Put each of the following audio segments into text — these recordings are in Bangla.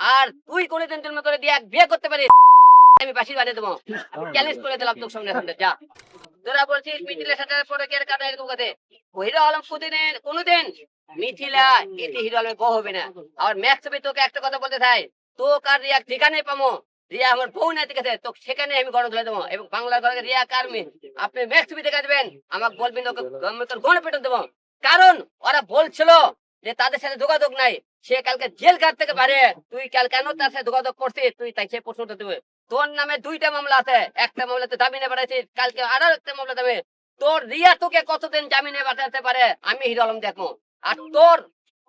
আর তুই কোনোদিন জন্ম করে দিয়ে এক বিয়ে করতে পারিস, আমি বাসি বানিয়ে দেবো। চ্যালেঞ্জ করে দিলাম তোর সামনে সামনে যা। তোরা বলছিস মিথিলের সাথে পরে কে কাটা এরকম হিরো আলম কোনদিন কোনদিন মিথিলা এতে হিরো আলমের বউ হবে না। আর ম্যাক্স তোকে একটা কথা বলতে চাই। তোকে আর রিয়া ঠিকানে পাবো রিয়া আমার বউ নাই ঠিক আছে তো সেখানে আমি গণ ধরে দেবো। এবং বাংলার ঘরে রিয়া কার মেয়ে? আপনি ম্যাক্স ছবি দেখা দেবেন আমাকে বলবেন, ওকে তোর গণ পেটন দেবো। কারণ ওরা বলছিল যে তাদের সাথে যোগাযোগ নাই। সে কালকে জেল কাট থেকে পারে। তুই কাল কেন তার সাথে যোগাযোগ করছিস? তুই তাই সে প্রশ্নটা দেবে। তোর নামে দুইটা মামলা আছে। একটা মামলাতে জামিনে পাঠাইছিস কালকে আরও একটা মামলা দেবে। তোর রিয়া তোকে কতদিন জামিনে পাঠাতে পারে? আমি হিরো আলম দেখব। আর তোর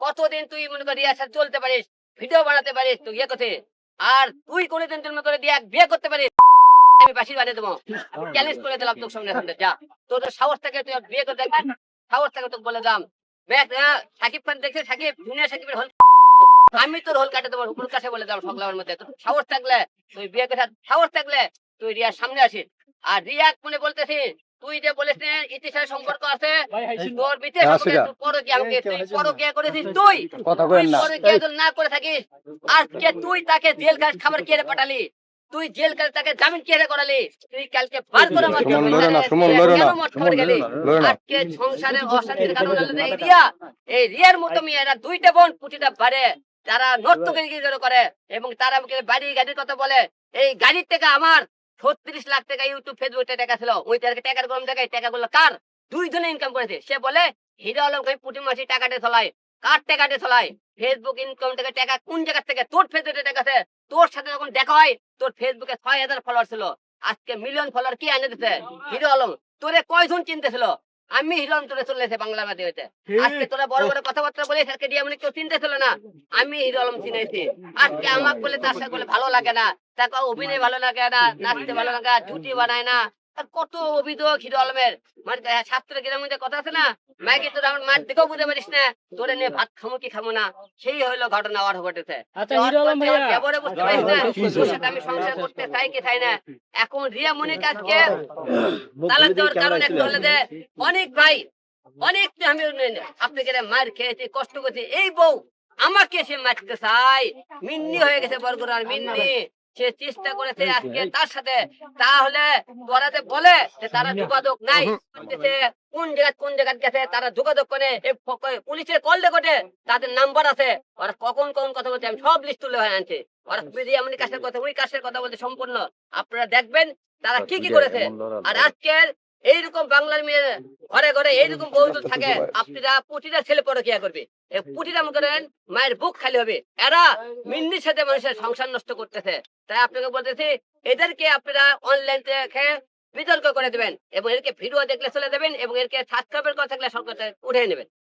কতদিন তুই মনে কর রিয়ার সাথে চলতে পারিস ভিডিও বানাতে পারিস তুই ইয়ে করতে আর তুই কোনোদিন জন্ম করে দিয়ে এক বিয়ে করতে পারিস আমি বাসি বানিয়ে দেবো। চ্যালেঞ্জ করে দিলাম তোর সামনে সামনে যা। তোর সাহস থেকে তুই বিয়ে করতে সাহস থেকে তোকে বলে দাম। দেখ আহ, সাকিব খান দেখছে সাকিব জুনিয়র সাকিবের হল আমি তোর হল কাটে দেবো হুকুর কাছে বলে দাম সংগ্রামের মধ্যে। তোর সাহস থাকলে তুই বিয়ে করে সাহস থাকলে তুই রিয়ার সামনে আসিস। আর রিয়া মনে বলতেছি তুই যে বলিস না ইতিহাসের সম্পর্ক আছে তোর বিতে হ্যাঁ। তুই আমাকে তুই পরকীয়া করেছিস তুই। কথা কইেন না। পরকীয়া যদি না করে থাকিস আজকে তুই তাকে জেল কাজ খাবার কে পাঠালি। তুই জেল কাজ তাকে জামিন কে করালি। তুই কালকে বার করে। আজকে সংসারের অশান্তির কারণ হলো এই রিয়া এই রিয়ার মতো মেয়েরা দুইটা বোন পুটিটা বাড়ে। তারা নর্তকে করে এবং তারা আমাকে বাড়ি গাড়ির কথা বলে। এই গাড়ির টাকা আমার। ছত্রিশ লাখ টাকা ইউটিউব ফেসবুকে টাকা ছিল। ওই টাকা টাকার গরম টাকা এই টাকাগুলো কার? দুইজনে ইনকাম করেছে। সে বলে হিরো আলম কই পুটি মাসি টাকাটে চলায় কার টাকাটে চলায় ফেসবুক ইনকাম থেকে টাকা কোন জায়গা থেকে? তোর ফেসবুকে টাকা আছে। তোর সাথে যখন দেখা হয় তোর ফেসবুকে ছয় হাজার ফলোয়ার ছিল। আজকে মিলিয়ন ফলোয়ার কি এনে দিতে হিরো আলম তোরে কয়জন চিনতেছিল? আমি হিরো আলম তোরে চলে এসে বাংলা হইতে আজকে তোরা বড় বড় কথাবার্তা বলে স্যারকে দিয়ে মানে কেউ চিনতে ছিল না। আমি হিরো আলম চিনাইছি আজকে আমাকে বলে তার সাথে বলে ভালো লাগে না। তাকে অভিনয় ভালো লাগে না নাচতে ভালো লাগে না জুটি বানায় না। কত অভিযোগ হিরো আলমের। মানে ছাত্র গ্রামের মধ্যে কথা আছে না মাইকে তোর আমার মার দিকেও বুঝতে পারিস না তোরে নিয়ে ভাত খামো কি খামো না সেই হইল ঘটনা আর ঘটেছে। আচ্ছা হিরো আলম তোর ভাইয়া ব্যবহারে বুঝতে পারিস না তোর সাথে আমি সংসার করতে চাই কি চাই না। এখন রিয়া মনির কাজকে তালাক দেওয়ার কারণ একটা হলো যে অনেক ভাই অনেক তো আমি আপনাকে মার খেয়েছি কষ্ট করছি। এই বউ আমাকে সে মারতে চাই মিন্নি হয়ে গেছে বরগুনার মিন্নি। সে চেষ্টা করেছে আজকে তার সাথে। তাহলে বলে যে তারা যোগাযোগ নাই। কোন জায়গা কোন জায়গা গেছে তারা যোগাযোগ করে পুলিশের কল রেকর্ডে তাদের নাম্বার আছে। ওরা কখন কখন কথা বলছে আমি সব লিস্ট তুলে হয়ে আনছি। ওরা যদি এমনি কাছের কথা ওই কাছের কথা বলছে সম্পূর্ণ। আপনারা দেখবেন তারা কি কি করেছে। আর আজকের এইরকম বাংলার মেয়ে ঘরে ঘরে এইরকম বহুদূর থাকে আপনারা প্রতিটা ছেলে পরকিয়া করবে। পুটিরা প্রতিটা মনে করেন মায়ের বুক খালি হবে। এরা মিন্নির সাথে মানুষের সংসার নষ্ট করতেছে। তাই আপনাকে বলতেছি এদেরকে আপনারা অনলাইন থেকে বিতর্ক করে দেবেন এবং এদেরকে ভিডিও দেখলে চলে দেবেন এবং এদেরকে সাবস্ক্রাইবের কথা থাকলে সরকার উঠে নেবেন।